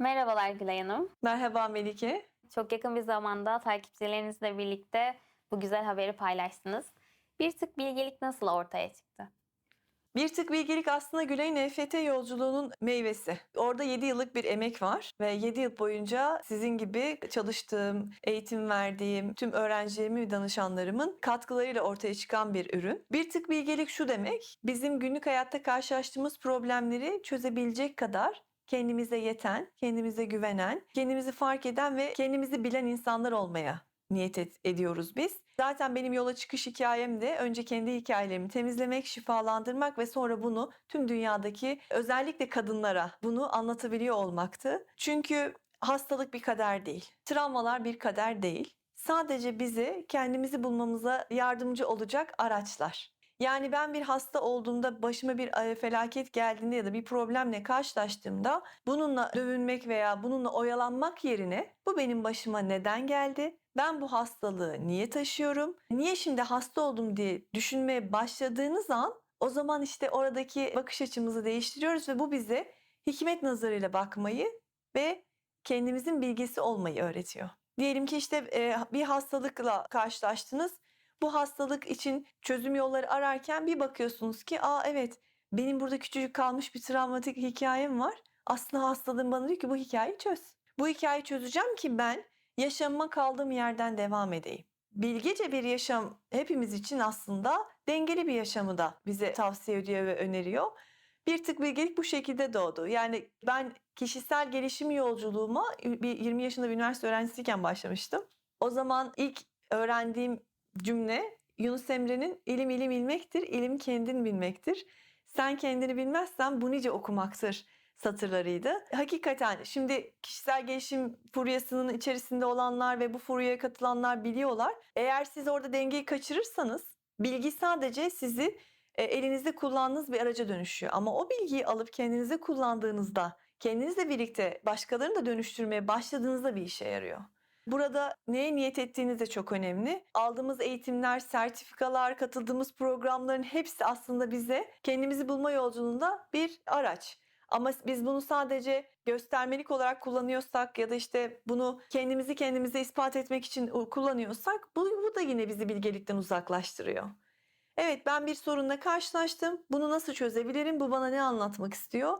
Merhabalar Gülay Hanım. Merhaba Melike. Çok yakın bir zamanda takipçilerinizle birlikte bu güzel haberi paylaştınız. Bir tık bilgelik nasıl ortaya çıktı? Bir tık bilgelik aslında Gülay'ın EFT yolculuğunun meyvesi. Orada 7 yıllık bir emek var ve 7 yıl boyunca sizin gibi çalıştığım, eğitim verdiğim tüm öğrencilerimin ve danışanlarımın katkılarıyla ortaya çıkan bir ürün. Bir tık bilgelik şu demek, bizim günlük hayatta karşılaştığımız problemleri çözebilecek kadar kendimize yeten, kendimize güvenen, kendimizi fark eden ve kendimizi bilen insanlar olmaya niyet et- ediyoruz biz. Zaten benim yola çıkış hikayem de önce kendi hikayelerimi temizlemek, şifalandırmak ve sonra bunu tüm dünyadaki özellikle kadınlara bunu anlatabiliyor olmaktı. Çünkü hastalık bir kader değil. Travmalar bir kader değil. Sadece bizi kendimizi bulmamıza yardımcı olacak araçlar. Yani ben bir hasta olduğumda başıma bir felaket geldiğinde ya da bir problemle karşılaştığımda bununla dövünmek veya bununla oyalanmak yerine bu benim başıma neden geldi? Ben bu hastalığı niye taşıyorum? Niye şimdi hasta oldum diye düşünmeye başladığınız an o zaman işte oradaki bakış açımızı değiştiriyoruz ve bu bize hikmet nazarıyla bakmayı ve kendimizin bilgisi olmayı öğretiyor. Diyelim ki işte bir hastalıkla karşılaştınız. Bu hastalık için çözüm yolları ararken bir bakıyorsunuz ki aa evet benim burada küçücük kalmış bir travmatik hikayem var. Aslında hastalığım bana diyor ki bu hikayeyi çöz. Bu hikayeyi çözeceğim ki ben yaşamıma kaldığım yerden devam edeyim. Bilgece bir yaşam hepimiz için aslında dengeli bir yaşamı da bize tavsiye ediyor ve öneriyor. Bir tık bilgelik bu şekilde doğdu. Yani ben kişisel gelişim yolculuğuma bir 20 yaşında bir üniversite öğrencisiyken başlamıştım. O zaman ilk öğrendiğim cümle Yunus Emre'nin ilim ilim ilmektir, ilim kendin bilmektir. Sen kendini bilmezsen bu nice okumaktır satırlarıydı. Hakikaten şimdi kişisel gelişim furyasının içerisinde olanlar ve bu furyaya katılanlar biliyorlar. Eğer siz orada dengeyi kaçırırsanız bilgi sadece sizi e, elinizde kullandığınız bir araca dönüşüyor. Ama o bilgiyi alıp kendinize kullandığınızda, kendinizle birlikte başkalarını da dönüştürmeye başladığınızda bir işe yarıyor. Burada neye niyet ettiğiniz de çok önemli. Aldığımız eğitimler, sertifikalar, katıldığımız programların hepsi aslında bize kendimizi bulma yolculuğunda bir araç. Ama biz bunu sadece göstermelik olarak kullanıyorsak ya da işte bunu kendimizi kendimize ispat etmek için kullanıyorsak bu, bu da yine bizi bilgelikten uzaklaştırıyor. Evet ben bir sorunla karşılaştım. Bunu nasıl çözebilirim? Bu bana ne anlatmak istiyor?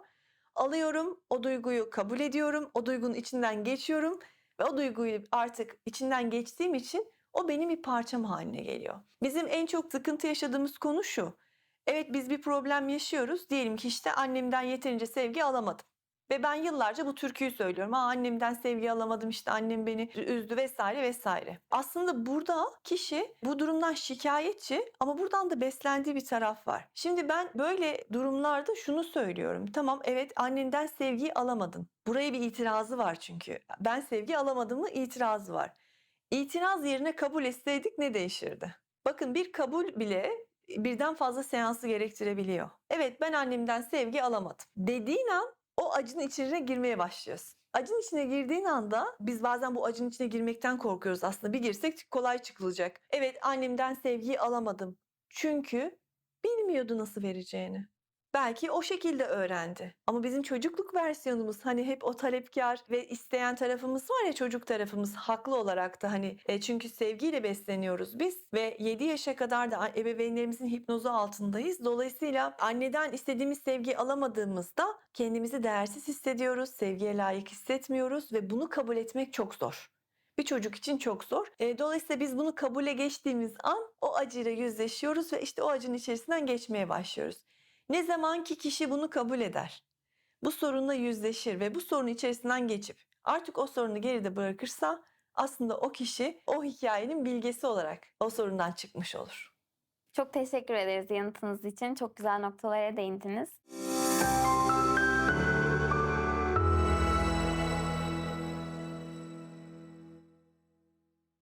Alıyorum, o duyguyu kabul ediyorum, o duygunun içinden geçiyorum ve o duyguyu artık içinden geçtiğim için o benim bir parçam haline geliyor. Bizim en çok sıkıntı yaşadığımız konu şu. Evet biz bir problem yaşıyoruz. Diyelim ki işte annemden yeterince sevgi alamadım. Ve ben yıllarca bu türküyü söylüyorum. Ha annemden sevgi alamadım işte annem beni üzdü vesaire vesaire. Aslında burada kişi bu durumdan şikayetçi ama buradan da beslendiği bir taraf var. Şimdi ben böyle durumlarda şunu söylüyorum. Tamam evet annenden sevgiyi alamadın. Buraya bir itirazı var çünkü. Ben sevgi alamadım mı itirazı var. İtiraz yerine kabul etseydik ne değişirdi? Bakın bir kabul bile birden fazla seansı gerektirebiliyor. Evet ben annemden sevgi alamadım. Dediğin an o acının içine girmeye başlıyorsun. Acının içine girdiğin anda biz bazen bu acının içine girmekten korkuyoruz aslında. Bir girsek kolay çıkılacak. Evet annemden sevgiyi alamadım. Çünkü bilmiyordu nasıl vereceğini. Belki o şekilde öğrendi. Ama bizim çocukluk versiyonumuz hani hep o talepkar ve isteyen tarafımız var ya çocuk tarafımız haklı olarak da hani e, çünkü sevgiyle besleniyoruz biz ve 7 yaşa kadar da ebeveynlerimizin hipnozu altındayız. Dolayısıyla anneden istediğimiz sevgiyi alamadığımızda kendimizi değersiz hissediyoruz, sevgiye layık hissetmiyoruz ve bunu kabul etmek çok zor. Bir çocuk için çok zor. E, dolayısıyla biz bunu kabule geçtiğimiz an o acıyla yüzleşiyoruz ve işte o acının içerisinden geçmeye başlıyoruz. Ne zaman ki kişi bunu kabul eder, bu sorunla yüzleşir ve bu sorun içerisinden geçip artık o sorunu geride bırakırsa aslında o kişi o hikayenin bilgesi olarak o sorundan çıkmış olur. Çok teşekkür ederiz yanıtınız için. Çok güzel noktalara değindiniz.